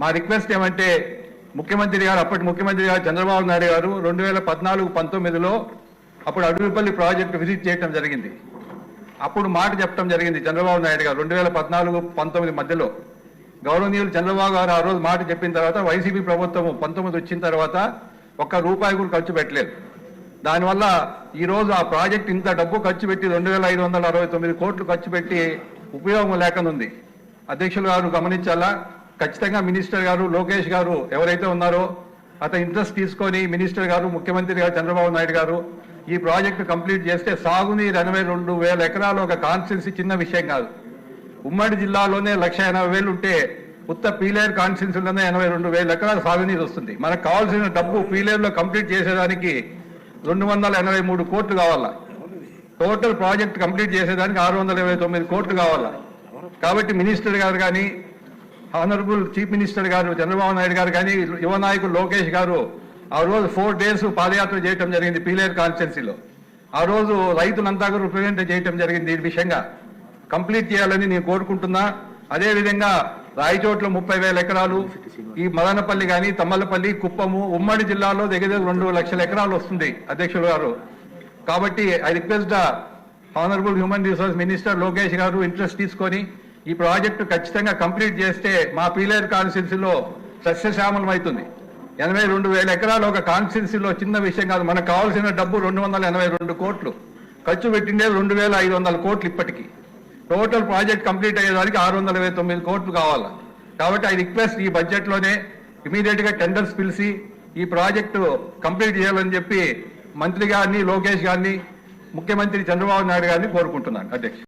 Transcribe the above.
మా రిక్వెస్ట్ ఏమంటే ముఖ్యమంత్రి గారు అప్పటి ముఖ్యమంత్రి గారు చంద్రబాబు నాయుడు గారు రెండు వేల పద్నాలుగు పంతొమ్మిదిలో అప్పుడు అడవిపల్లి ప్రాజెక్టు విజిట్ చేయడం జరిగింది. అప్పుడు మాట చెప్పడం జరిగింది చంద్రబాబు నాయుడు గారు రెండు వేల పద్నాలుగు పంతొమ్మిది మధ్యలో. గౌరవనీయులు చంద్రబాబు గారు ఆ రోజు మాట చెప్పిన తర్వాత వైసీపీ ప్రభుత్వం పంతొమ్మిది వచ్చిన తర్వాత ఒక్క రూపాయి కూడా ఖర్చు పెట్టలేదు. దానివల్ల ఈరోజు ఆ ప్రాజెక్ట్ ఇంత డబ్బు ఖర్చు పెట్టి రెండు వేల ఐదు వందల అరవై తొమ్మిది కోట్లు ఖర్చు పెట్టి ఉపయోగం లేకనుంది అధ్యక్షులు గారు గమనించాలా? ఖచ్చితంగా మినిస్టర్ గారు లోకేష్ గారు ఎవరైతే ఉన్నారో అతని ఇంట్రెస్ట్ తీసుకొని మినిస్టర్ గారు ముఖ్యమంత్రి గారు చంద్రబాబు నాయుడు గారు ఈ ప్రాజెక్టు కంప్లీట్ చేస్తే సాగునీరు ఎనభై రెండు వేల ఎకరాలు ఒక కాన్స్టిట్యున్సీ చిన్న విషయం కాదు. ఉమ్మడి జిల్లాలోనే లక్ష ఎనభై వేలు ఉంటే ఉత్త పీలేరు కాన్స్టిట్యున్సీలోనే ఎనభై రెండు వేల ఎకరాల సాగునీరు వస్తుంది. మనకు కావాల్సిన డబ్బు పీలేరులో కంప్లీట్ చేసేదానికి రెండు వందల ఎనభై మూడు కోట్లు కావాలా? టోటల్ ప్రాజెక్ట్ కంప్లీట్ చేసేదానికి ఆరు వందల ఇరవై తొమ్మిది కోట్లు కావాలా? కాబట్టి మినిస్టర్ గారు కానీ ఆనరబుల్ చీఫ్ మినిస్టర్ గారు చంద్రబాబు నాయుడు గారు కానీ యువ నాయకులు లోకేష్ గారు ఆ రోజు ఫోర్ డేస్ పాదయాత్ర చేయటం జరిగింది పీలేరు కాన్స్టిట్యున్సీలో. ఆ రోజు రైతులంతా కూడా రిప్రజెంట్ చేయటం జరిగింది ఈ విషయంగా. కంప్లీట్ చేయాలని నేను కోరుకుంటున్నా. అదేవిధంగా రాయచోట్ల ముప్పై వేల ఎకరాలు ఈ మదనపల్లి కానీ తమ్మలపల్లి కుప్పము ఉమ్మడి జిల్లాలో దగ్గర దగ్గర రెండు లక్షల ఎకరాలు వస్తుంది అధ్యక్షులు గారు. కాబట్టి I request the human resource minister Lokesh గారు ఇంట్రెస్ట్ తీసుకొని ఈ ప్రాజెక్టు ఖచ్చితంగా కంప్లీట్ చేస్తే మా పీలేరు కాన్స్టిట్యున్సీలో సస్యశ్యామలం అవుతుంది ఎనభై రెండు వేల ఎకరాలు ఒక కాన్స్టిట్యున్సీలో చిన్న విషయం కాదు మనకు కావాల్సిన డబ్బు రెండు వందల ఎనభై రెండు కోట్లు. ఖర్చు పెట్టిండే రెండు వేల ఐదు వందల కోట్లు ఇప్పటికీ. టోటల్ ప్రాజెక్ట్ కంప్లీట్ అయ్యేదానికి ఆరు వందల ఇరవై తొమ్మిది కోట్లు కావాలి? కాబట్టి ఐ రిక్వెస్ట్ ఈ బడ్జెట్లోనే ఇమీడియట్గా టెండర్స్ పిలిచి ఈ ప్రాజెక్టు కంప్లీట్ చేయాలని చెప్పి మంత్రి గారిని లోకేష్ గారిని ముఖ్యమంత్రి చంద్రబాబు నాయుడు గారిని కోరుకుంటున్నాను. అధ్యక్ష